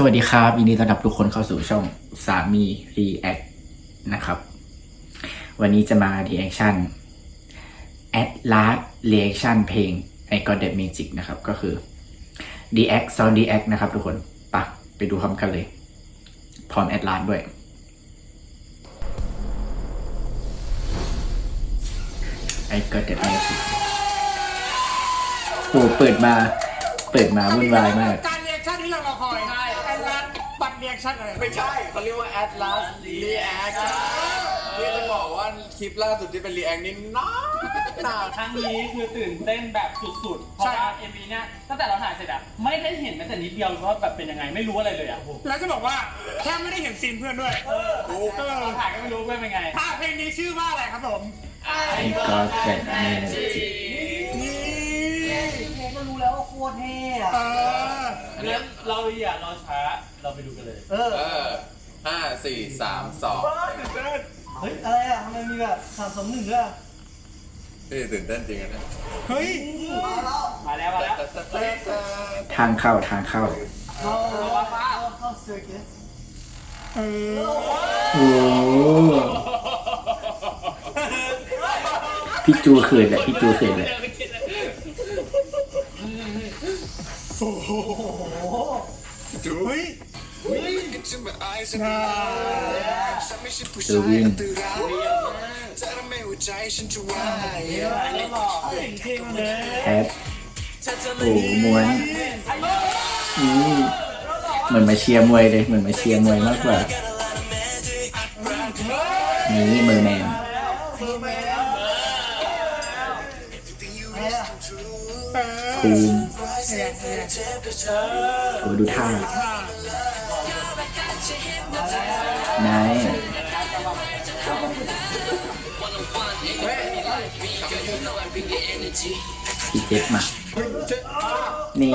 สวัสดีครับยินดีต้อนรับทุกคนเข้าสู่ช่องสามีรีแอคนะครับ วันนี้จะมา reaction at last reaction เพลง I Got That Magic นะครับ ก็คือ react sound react นะครับทุกคนปะไปดูพร้อมกันเลย พร้อม at last ด้วย I Got That Magic โอ้เปิดมา เปิดมาวุ่นวายมาก การเรียกชั่นที่เรารอคอยใช่ เรียกชั่นอะไรไม่ใช่เขาเรียกว่า Atlas React เรียกจะบอกว่าคลิปล่าสุดที่เป็น React นี่น่าหนา ครั้งนี้คือตื่นเต้นแบบสุดๆ เพราะว่าเอ็มวีเนี่ยตั้งแต่เราถ่ายเสร็จอะไม่ได้เห็นแม้แต่นิดเดียวว่าแบบเป็นยังไงไม่รู้อะไรเลยอะแล้วจะบอกว่าแค่ไม่ได้เห็นซีนเพื่อนด้วยเออเราถ่ายก็ไม่รู้เพื่อนเป็นไงถ้าเพลงนี้ชื่อว่าอะไรครับผม I Got That Magic นี่เพลงก็รู้แล้วว่าโคตรเท่อะเอองั้นเราอย่ารอช้า เราไปดูกันเลย เออ เออห้าสี่สามสองเฮ้ย อะไรอะทำไมมีแบบสามสองหนึ่งด้วยอะเฮ้ยตื่นเต้นจริงอะเนี่ยเฮ้ยมาแล้วมาแล้วมาแล้วแต่แต่แต่แต่ทางเข้าทางเข้าเข้าเข้าเข้าเซอร์กิสเออโอ้พี่จูเขินแหละพี่จูเขินแหละเฮ้ย เออวินแพทโอ้มวยอืมเหมือนมาเชียร์มวยเลยเหมือนมาเชียร์มวยมากกว่า นี่มือแมนอะไรอะภูมโอ้ดูท่า นายพี่เจ็บมา นี่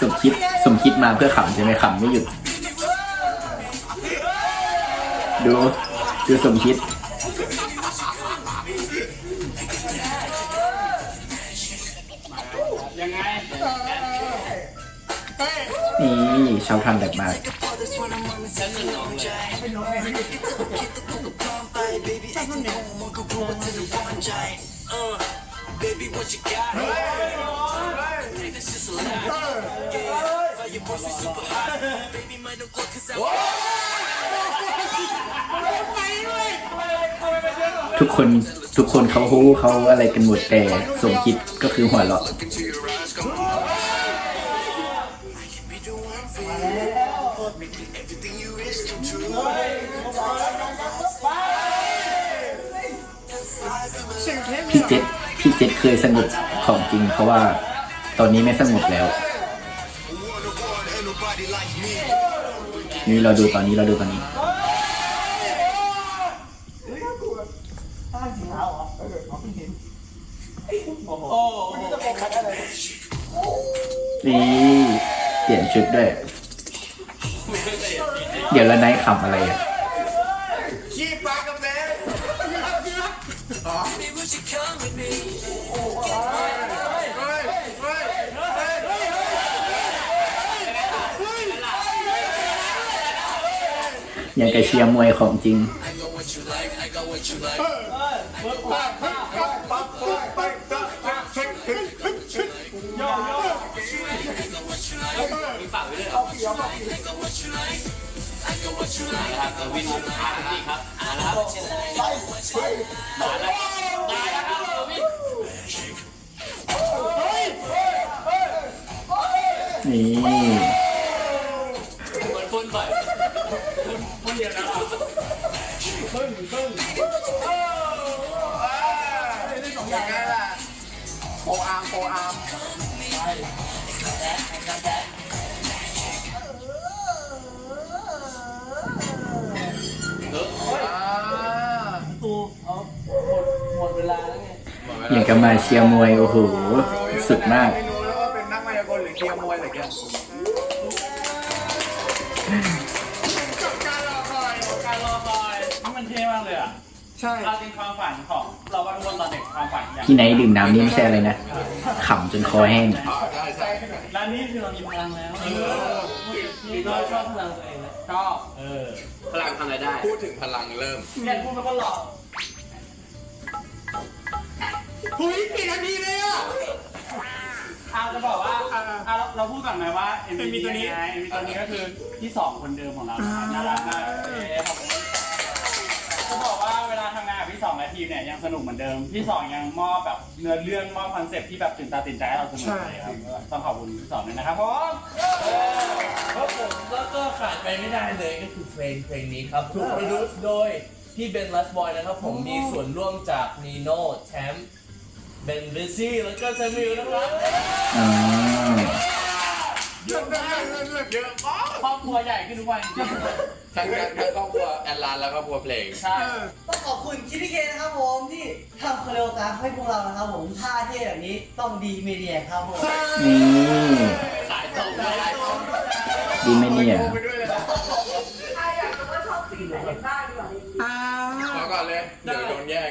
สมคิด สมคิดมาเพื่อขำใช่ไหมขำไม่หยุด ดู ดูสมคิด นี่ชาวทันแบบมาทุกคนทุกคนเขาฮู้เขาอะไรกันหมดแต่สมคิดก็คือหัวเราะ พี่เจ็ดพี่เจ็ดเคยสงบของจริง เพราะว่าตอนนี้ไม่สงบแล้ว นี่เราดูตอนนี้เราดูตอนนี้โอ้โหนี่เปลี่ยนชุดด้วย เดี๋ยวแล้วนายขำอะไรอะขี้ปลากระเบนเฮ้ยเฮ้ยเฮ้ยยังกระเชียร์มวยของจริงนี่เหมือนคนบ่อยคนเดียวนะยังไกับมาเชียร์มวยโอ้โหสุดมาก ไม่รู้แล้วว่าเป็นนักมายากลหรือเกียร์มวยอะไรกันกับการรอคอยการรอคอยนี่มันเท่มากเลยอะใช่เราเป็นความฝันของเราว่าทุกคนตอนเด็กความฝันอยากพี่ไนท์ดื่มน้ำนี่ไม่ใช่อะไรนะขำจนคอแห้งอ๋อใช่ใช่ร้านนี้คือเรามีพลังแล้วเออพี่ก็ชอบพลังตัวเองนะชอบเออพลังทำอะไรได้ พูดถึงพลังเริ่มเรียนพูดมันก็หลอก หุยปีนาทีเลยอะเอาจะบอกว่าเอาเราเราพูดก่อนไหมว่า MV MV ตัวนี้ไง MV ตัวนี้ก็คือที่สองคนเดิมของเรานะครับน่ารักมากเอ๊ะขอบคุณจะบอกว่าเวลาทำงานกับพี่สองและทีมเนี่ยยังสนุกเหมือนเดิม พี่สองยังมอบแบบเนื้อเรื่องมอบคอนเซ็ปต์ที่แบบตื่นตาตื่นใจให้เราสนุกเลยครับก็ต้องขอบคุณพี่สองด้วยนะครับผมครับผมแล้วก็ขาดไปไม่ได้เลยก็คือเพลงเพลงนี้ครับถูกโปรดิวซ์โดยพี่เบนลัสบอยนะครับผมมีส่วนร่วมจากนีโน่แชมป์ เบนบิซี่แล้วก็ซามิลนะครับอ๋อเยอะมากเยอะมากครอบครัวใหญ่ขึ้นทุกวันจริงทั้งทั้งครอบครัวแอนลานแล้วก็ครอบครัวเพลงๆใช่ต้องขอบคุณคิดที่เกนะครับผมที่ทำคาเรโอกราฟให้พวกเรานะครับผมท่าเท่แบบนี้ต้องดีเมีเดียครับผมนี่สายตรงเลยดีไหมเนี่ยไปด้วยเลยนะ อ่า ขอก่อนเลย เดี๋ยวโดนแย่ง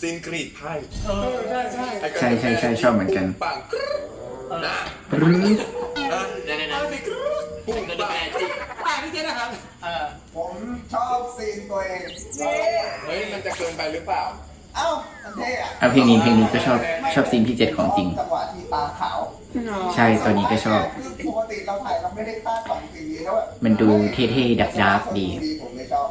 ซินกรีดไพ่เออใช่ใช่ใช่ใช่ใช่ชอบเหมือนกันปังกรึ๊บนะปรึ๊ดนะเดี๋ยวเอาๆสิกรึ๊บปุ้งๆก็ดูปังแมจิกอ่าพี่เจนะครับเออผมชอบซีนตัวเองนี่เฮ้ยมันจะเกินไปหรือเปล่าเอ้ามันเท่อะเอาเพลงนี้เพลงนี้ก็ชอบชอบซีนที่เจ็ดของจริงจังหวะที่ตาขาวใช่ตัวนี้ก็ชอบคือปกติเราถ่ายเราไม่ได้คาดฝันสิ่งนี้แล้วแบบมันดูเท่ๆดักดาร์กดี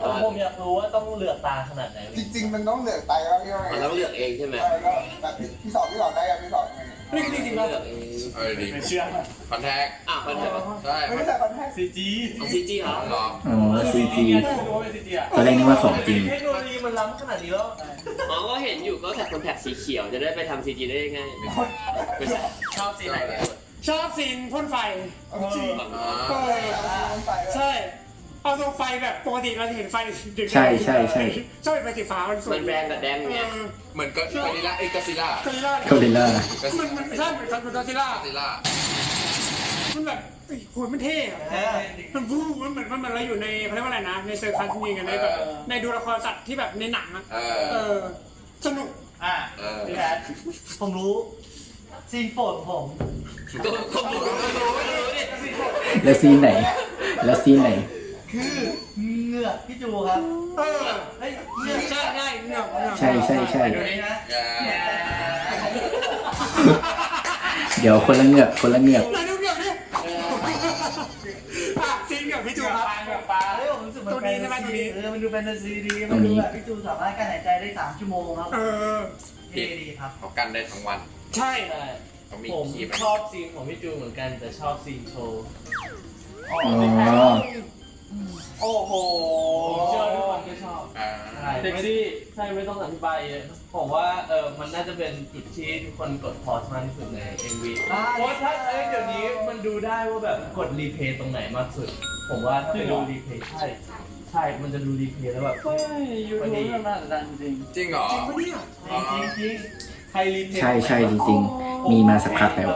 ผมไม่ชอบผมอยากรู้ว่าต้องเลือกตาขนาดไหนจริง ๆ มันต้องเหลือกไตแล้วพี่ว่าไงมันต้องเลือกเองใช่ไหมใช่ก็แบบพี่สอบพี่สอบได้ยังพี่สอบไงนี่จริงๆเราเลือกเองเออดีไม่เชื่อคอนแทคอะคนไหนวะใช่ไม่ได้ใส่คอนแทคซีจีของซีจีเหรอหรออ๋อซีจีรู้ว่าเป็นซีจีอะตอนแรกนึกว่าของจริงเทคโนโลยีมันล้ำขนาดนี้แล้วอ๋อก็เห็นอยู่ก็ใส่คอนแทคสีเขียวจะได้ไปทำซีจีได้ง่ายไม่ใช่ชอบสีไหนกันชอบซีนพ่นไฟจริงอ่าเออใช่ใช่ เอาตัวไฟแบบปกติเราจะเห็นไฟดึกๆใช่ใช่ใช่ชอบเป็นไฟสีฟ้ามันสวยมันแรงกับแดงเอไงอเหมือนก็กอริลลาเอ้ยกอซิลล่าก็ซิล่าโคเดล่ามันมันใช่เหมือนกันเหมือนกอซิล่ากอซิลล่ามันแบบเฮ้ยโหมันเท่อะมันฟูมันเหมือนมันเหมือนเราอยู่ในเขาเรียกว่าอะไรนะ ในเซอร์คัสจริงๆกันในแบบในดูละครสัตว์ที่แบบในหนังอะเอเอออ สนุก อะเออพี่แพทผมรู้ ซีนโปรดของผม ก็ก็รู้รู้รู้ดิแล้วซีนไหน แล้วซีนไหน คือเหงือกพี่จูครับเออเฮ้ยเหงือกใช่ใช่เงือกเงือกใช่ใช่ใช่ ดูนี่นะอย่าเดี๋ยวคนละเหงือกคนละเหงือกไหนดูเงือกดิอะซีนเงือกพี่จูจูครับปลาเกือบปลาเฮ้ยผมรู้สึกมันตัวนี้ใช่ไหมตัวนี้ เออมันดูแฟนตาซีดีตัวนี้มัดูแบบพี่จูสามารถกั้นหายใจได้3ชั่วโมงครับเออ เท่ดีครับ เขากันได้ทั้งวันใช่ ใช่เขามีผมคีบชอบซีนของพี่จูเหมือนกันแต่ชอบซีนโชว์ อ๋อ โอ้โหผมเชื่อว่าทุกคนก็ชอบอ่าใช่ไม่ได้ใช่ไม่ต้องอธิบายเยอะผมว่าเออมันน่าจะเป็นจุดที่ทุกคนกดพอสมากที่สุดใน MV อ่าเพราะถ้าเอ้ยเดี๋ยวนี้มันดูได้ว่าแบบกดรีเพย์ตรงไหนมากสุด ผมว่าถ้าไปดูรีเพย์ใช่ใช่ มันจะดูรีเพย์แล้วแบบเฮ้ยยูทูบมันน่าสนใจจริงจริงเหรอจริงปะเนี่ยจริงจริงๆใครรีเพย์ใช่ใช่จริงๆ มีมาสักพักแล้ว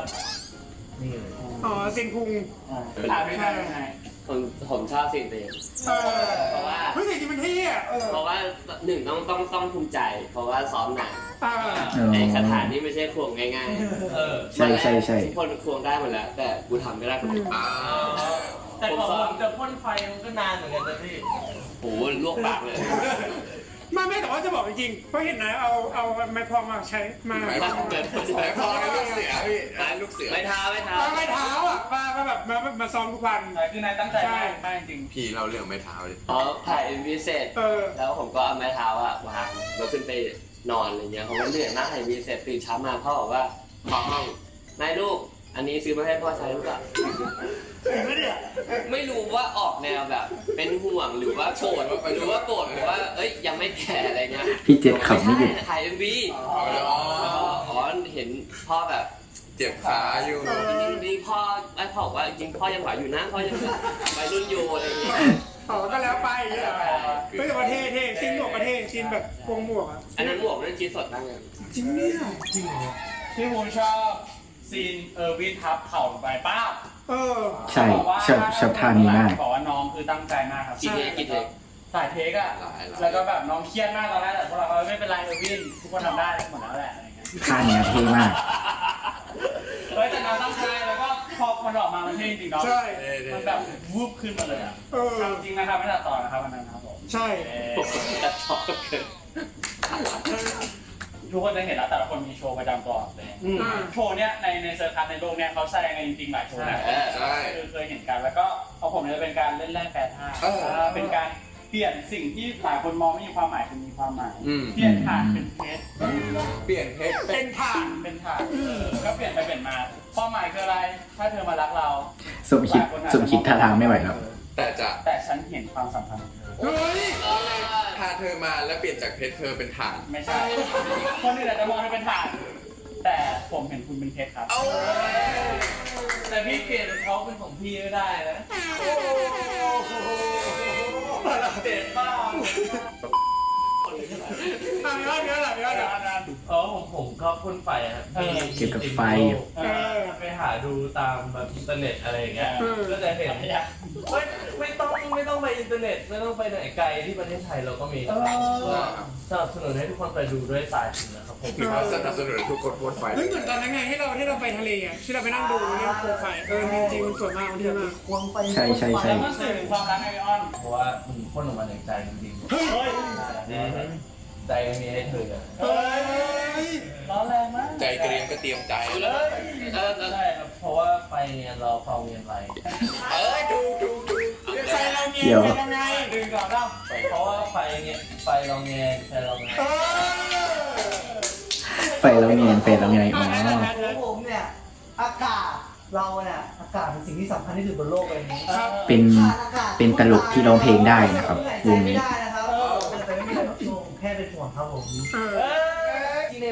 นี่เลยอ๋อซีนพุง อ่าถามไม่ได้ยังไง ผมผมชอบซีนเตงเออเพราะว่า เฮ้ยแต่จริงมันเท่อะเพราะว่าหนึ่งต้องต้องต้องภูมิใจ เพราะว่าซ้อมหนักอ่าอ๋อไอ้คาถานี่ไม่ใช่ควงง่ายเออๆใช่ใช่ใช่ ทุกคนควงได้หมดแล้ว แต่กูทำไม่ได้คนเดียวอ่าแต่ของผมจะพ่นไฟมันก็นานเหมือนกันนะพี่โอ้โหลวกปากเลย ไม่ไม่แต่ว่าจะบอกจริงๆเพราะเห็นนะเอาเอาไม้พองมาใช้มา ไม่พอไม่พอให้ลูกเสือพี่ให้ ลูกเสือ ไม่ท้าไม่ท้าเอาไม้เท้าอะมามาแบบมามาซ้อมทุกวันแต่คือนายตั้งใจมากมากจริง พี่เราเรื่องไม่เท้าดิอ๋อถ่ายเอ็มวีเสร็จเออ แล้วผมก็เอาไม้เท้าอะวางแล้วขึ้นไปนอนอะไรเงี้ยผมก็เหนื่อยมากถ่ายวีเสร็จตื่นเช้ามาพ่อบอกว่าขอห้องนายลูก อันนี้ซื้อมาให้พ่อใช้หรือเปล่า ไม่รู้ว่าออกแนวแบบ เป็นห่วงหรือว่าโกรธหรือว่าโกรธหรือว่า เอ้ยยังไม่แก่อะไรเงี้ยพี่เจ็ดขับไม่หยุดถ่ายเอ็มวีเอาเลยอ๋อ อ๋อเห็นพ่อแบบ เจ็บขาอยู่ จริงๆพ่อไอ้พ่อบอกว่าจริงๆพ่อยังไหวอยู่นะพ่อยังแบบวัยรุ่นอยู่อะไรเงี้ย อ๋อก็แล้วไปอย่างเงี้ยเหรอเฮ้ยแต่ว่าเท่เท่ซีนหมวกก็เท่ซีนแบบพวงหมวกอะอันนั้นหมวกนั่นจีสดตั้งไงจริงเนี่ยพี่ภูมิชอบซีนเออร์วินทับเข่าลงไปป้าบเออ ใช่ชอบชอบท่านี้มาก บอกว่าน้องคือตั้งใจมากครับกี่เทคกี่เทคถ่ายเทคอะหลายหลาย แล้วก็แบบน้องเครียดมากตอนแรกแต่พวกเราก็ไม่เป็นไรเออวินทุกคนทำได้หมดแล้วแหละอะไรเงี้ยท่าเนี้ยเท่มาก เฮ้ยแต่น้องต้องใช้แล้วก็พอมันออกมามันเท่จริงๆเนาะใช่ มันแบบวูบขึ้นมาเลยอะเออทำจริงนะครับไม่ตัดต่อนะครับวันนั้นครับผมใช่เอ่อตัดต่อเกินทุกคนจะเห็นแล้วแต่ละคนมีโชว์ประจำตัวเลย อืม โชว์เนี้ยในในเซอร์คัสในโลกเนี้ยเขาแสดงกันจริงๆหลายโชว์นะใช่ คือเคยเห็นกันแล้วก็เอาผมเนี่ยจะเป็นการเล่นแร่แปรธาตุเอออ่าเป็นการ เปลี่ยนสิ่งที่หลายคนมองไม่มีความหมายเป็นมีความหมาย อืม เปลี่ยนฐานเป็นเพชรเปลี่ยนเพชรเป็เป็นนฐานเป็นฐานเออก็เปลี่ยนไปเปลี่ยนมาความหมายคืออะไร ถ้าเธอมารักเราสมคิดสมคิดท่าทางไม่ไหวแล้วแต่จะแต่ฉันเห็นความสัมพันธ์ของเธอเฮ้ยพาเธอมาแล้วเปลี่ยนจากเพชรเธอเป็นฐาน ไม่ใช่ คนอื่นอาจจะมองเธอเป็นฐาน แต่ผมเห็นคุณเป็นเพชรครับ เอาแต่พี่เปลี่ยนเขาเป็นของพี่ไม่ได้นะ เจ็บมากอ่เดี๋ยวเดี๋ยวเดี๋ยวเดี๋ยว เดี๋ยวเออผมผมก็พ่นไฟครับเออเกี่ยวกับไฟ เออไปหาดูตามแบบอินเทอร์เน็ตอะไรอย่างเงี้ยเออก็จะเห็นไม่ไม่ต้องไม่ต้องไปอินเทอร์เน็ตไม่ต้องไปไหนไกลที่ประเทศไทยเราก็มีก็สนับสนุนให้ทุกคนไปดูด้วยสายสินนะครับผมถือว่าสนับสนุนทุกคนพ่นไฟเฮ้ยเหมือนตอนนั้นไงที่เราที่เราไปทะเลอะที่เราไปนั่งดูเรื่องโคมไฟเออจริงๆมันสวยมากมันเท่มากควงไฟใช่ใช่ใช่ แล้วก็สื่อถึงความรักไอออนเพราะว่ามันพ่นออกมาจากใจจริงๆเฮ้ยใจมีให้เธออะ เฮ้ย ร้อนแรงมากใจเกรียมก็เตรียมใจเฮ้ยเออเออใช่ครับเพราะว่าไฟเนี่ยเราเผาเวียนไรเอ้ยดูดูดูใส่เราเงี้เดี๋ยยวใส่เราไงดึงก่อนเนาะเพราะว่าไฟเนี่ยไฟเราแงนไฟเราแงนเออไฟแล้วเงียนไฟแล้วไงอ๋อของผมเนี่ยอากาศเราเนี่ยอากาศเป็นสิ่งที่สำคัญที่สุดบนโลกใบนี้ครับเป็นขาดอากาศเป็นตลกที่ร้องเพลงได้นะครับหายวงใจไม่นี้ได้นะครับเป็นแต่ไม่มีอะไรต้องโชว์ผมแค่เป็นห่วงครับผมเอ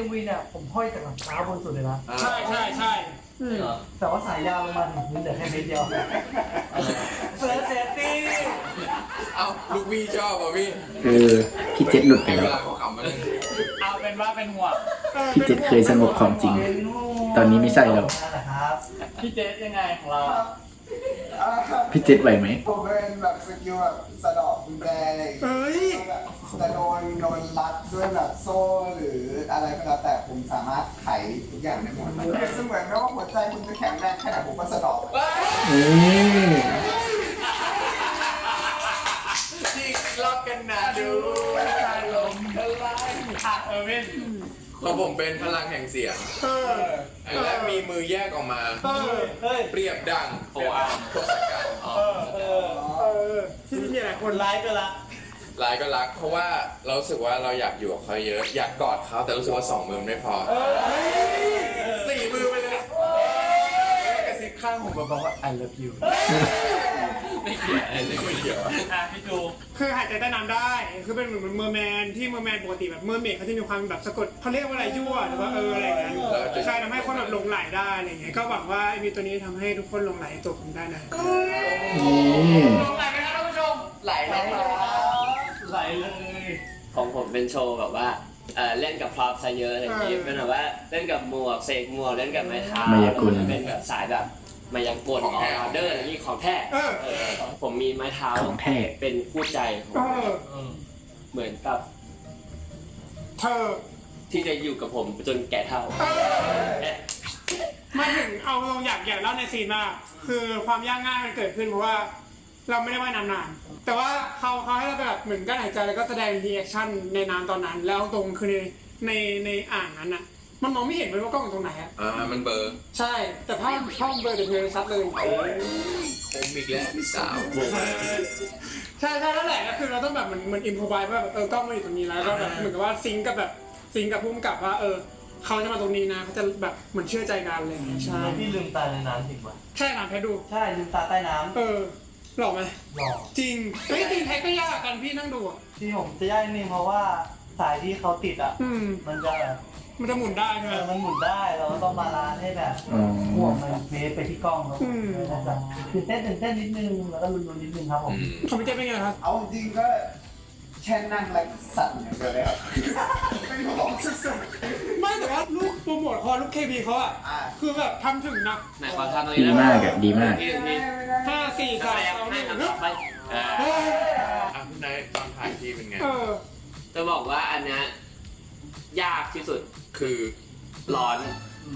อเอ้ยจริงในวีเนี่ยผมห้อยจากหลังเท้าบนสุดเลยนะ ใช่ใช่ใช่อืมเหรอแต่ว่าสายยาวลงมาถึงพื้นเหลือแค่เมตรเดียวเฟิร์สเซฟตี้เอาลูกพี่ชอบอะพี่เออพี่เจ็ดหลุดไปเวแล้ว ลาเขาขำมันเอาเป็นว่าเป็นห่วงพี่เจ็ดเคยสงบของจริง ตอนนี้ไม่ใช่แล้วนั่นแหละครับพี่เจสยังไงของเราอะ พี่เจ็ดไหวไหมผมเป็นแบบสกิลแบบสะเดอกกุญแจอะไรอย่างเงี้ยเฮ้ย แบบแต่โดนโดนรัดด้วยแบบโซ่หรืออะไรก็แล้วแต่ผมสามารถไขทุกอย่างได้หมดมันเป็นเสมือนแม้ว่าหัวใจคุณจะแข็งแรงแค่ไหนผมก็สะเดอกอืมที่ล็อกกันนะดูใจลมทลายอะเออวิน ของผมเป็นพลังแห่งเสียงเออและมีมือแยกออกมา เออเฮ้ยเปรียบดังโฟอาร์มโทษกันเออเออเออที่นี่มีหลายคคนนร้ายก็รักหลายก็รัก เพราะว่าเรารู้สึกว่าเราอยากอยู่กับเขาเยอะ อยากกอดเขาแต่รู้สึกว่าสองมือมันไม่พอสี่มือไปเลยกระซิบข้างผมบอกว่า I love you ไม่เกี่ยวอะไรเลยไม่เกี่ยวอะพี่จูคือหายใจใต้น้ำได้ คือเป็นเหมือนเมอร์แมนที่เมอร์แมนปกติแบบเมอร์เมดเขาจะมีความแบบสะกดเขาเรียกว่าอะไรยั่วหรือว่าเอออะไรอย่างเงี้ยใช่ทำให้คนแบบหลงไหลได้อะไรอย่างเงี้ยก็หวังว่าไอ้มีตัวนี้ทำให้ทุกคนหลงไหลในตัวผมได้นะนี่ลงไหลไหมครับท่านผู้ชมไหลไหลไหลเลย ของผมเป็นโชว์แบบว่าเอ่อเล่นกับพร็อพซะเยอะอย่างนี้เออ เป็นแบบว่าเล่นกับหมวกเสกหมวกเล่นกับไม้เท้ามายากล เป็นแบบสายแบบ มายากลออเดอร์อย่างนี้ของแท้เออ เออผมมีไม้เท้าของแท้ เป็นคู่ใจของเอออืมเหมือนกับเธอ ที่จะอยู่กับผมจนแก่เท่ามาถึงเอาลงอยากอยากเล่าในซีนมากคือความยากง่ายมันเกิดขึ้นเพราะว่า เราไม่ได้ว่ายน้ำนาน แต่ว่าเขาเขาให้เราแบบเหมือนกั้นหายใจแล้วก็แสดงรีแอคชั่นในน้ำตอนนั้น แล้วตรงคือในในในอ่างนั้นอะ มันมองไม่เห็นเลยว่ากล้องอยู่ตรงไหนอะอ่ามันเบอร์ใช่ แต่ภาพภาพเบลอร์แต่เธอชัดเลย คมอีกแล้วพี่สาวใช่ใช่แล้วแหละก็คือเราต้องแบบเหมือนเหมือนอินพอไวว่าแบบเออกล้องมาอยู่ตรงนี้แล้วก็แบบเหมือนกับว่าซิงก์กับแบบซิงก์กับพุ่มกับว่าเออเขาจะมาตรงนี้นะเขาจะแบบเหมือนเชื่อใจกันอะไรอย่างเลยใช่พี่ลืมตาในน้ำจริงป่ะใช่ถามแพทดู ใช่ลืมตาใต้น้เออหล่อไหมำหลอกจริงเฮ้ยจริงแท็กก็ยากกันพี่นั่งดูอะที่ผมจะย่ายนี่เพราะว่า สายที่เขาติดอะ อืม มันจะแบบมันจะหมุนได้ใช่ไหเอมอมันหมุนได้เราก็ต้องบาลานซ์ให้แบบอ๋อ ห่วงมันเฟซไปที่กล้องครับอืมมันจะตื่นเต้นตื่นเต้นนิดนึงแล้วก็ลุ้นๆนิดนึงครับผมคอมพิวเตอร์เป็นไงครับ เอาจริงๆก็แค่นั่งแล้วสั่นอย่างเดียวเลยครับไม่หอมสุดไม่แต่ว่าลูกโปรโมทคอลูกเคบีเขาอะๆอะคือแบบทำถึงนะไหนขอทำตรงดีนี้มากอะดีมากนี่นี่ห้าสี่นักสาแสมดงสองหให้นึ่งทำต่อไปเออเฮ้ยอะคุณนายตอนถ่ายที่เป็นไง เออ จะบอกว่าอันเนี้ยยากที่สุดคือร้อน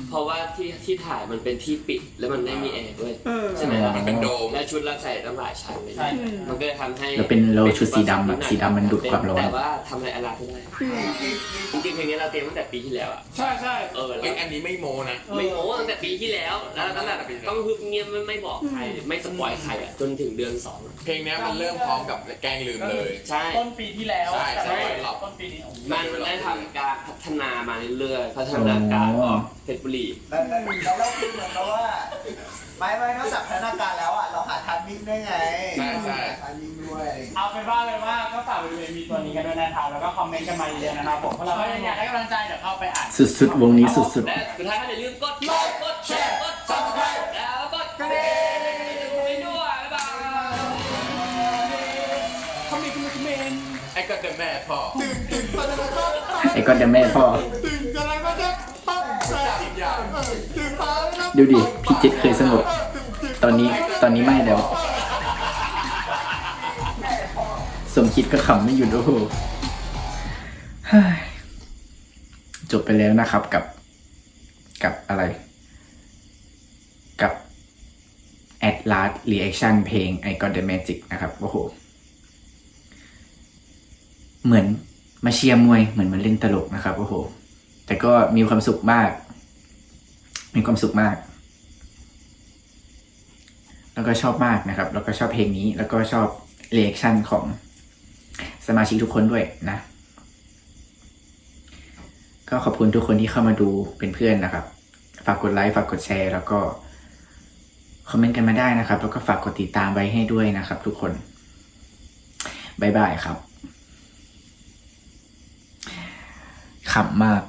เพราะว่าที่ที่ถ่ายมันเป็นที่ปิดแล้วมันไม่มีแอร์ด้วยเออ ใช่ไหมล่ะมันเป็นโดม และชุดเราใส่ตั้งหลายชั้นเลยใช่ มันก็เลยทำให้แล้วเป็นเราชุดสีดำอะสีดำมันดูดความร้อน แต่ว่าทำอะไรอะไรไม่ได้จริงๆเพลงนี้เราเตรียมตั้งแต่ปีที่แล้วอะใช่ใช่ เออเอ้แล้ยวอันนี้ไม่โมนะ ไม่โม้ตั้งแต่ปีที่แล้ว แล้วตั้งแต่ต้องฮึบเงียบไม่ไม่บอกใคร ไม่สปอยใครอะจนถึงเดือนสองอะเพลงเนี้ยมันเริ่มพร้อมกับแกล้งลืมเลย ใช่ ต้นปีที่แล้วใช่ใช่ แต่ต้นปีนี้โอ้โหมันได้ทำการพัฒนามาเรื่อยๆพัฒนาการออกเพชรบุรีแล้วแล้วแล้วเราคือเหมือนกับว่าไม่ไม่นอกจากพัฒนาการแล้วอะเราหาทันมิ่งด้วยไงใช่ใช่ หาทันมิ่งด้วยเอาเป็นว่าเลยว่าก็ฝากไปดูเอ็มีตัวนี้กันด้วยนะครับแล้วก็คอมเมนต์กันมาเยอะๆนะครับผมเพราะเราก็ยังอยากได้กำลังใจเดี๋ยวเข้าไปอ่าน สุดๆวงนี้สุดและสุดท้ายก็อย่าลืมกดไลค์กดแชร์กด subscribe แล้วกดกระดิ่งให้ด้วยบ๊ายบายคอมเมนต์คอมเมนต์คอมเมนต์ไอ้ก็แต่แม่พ่อตื่นตื่นตื่นตื่นตื่นๆไอ้ก้อนเดแม่พ่อตื่ ดูดิพี่เจ็ดเคยสงบตอนนี้ตอนนี้ไม่แล้ว สมคิดก็ขำไม่หยุดโอ้โว้ยจบไปแล้วนะครับกับ กับอะไร กับ at last reaction เพลง I got the magic นะครับโอ้โห เหมือนมาเชียร์มวยเหมือนมาเล่นตลกนะครับโอ้โห แต่ก็มีความสุขมาก มีความสุขมาก แล้วก็ชอบมากนะครับ แล้วก็ชอบเพลงนี้ แล้วก็ชอบเรีแอคชั่นของสมาชิกทุกคนด้วยนะ ก็ขอบคุณทุกคนที่เข้ามาดูเป็นเพื่อนนะครับ ฝากกดไลค์ฝากกดแชร์ แล้วก็คอมเมนต์กันมาได้นะครับ แล้วก็ฝากกดติดตามไว้ให้ด้วยนะครับ ทุกคนบายบายครับขำมาก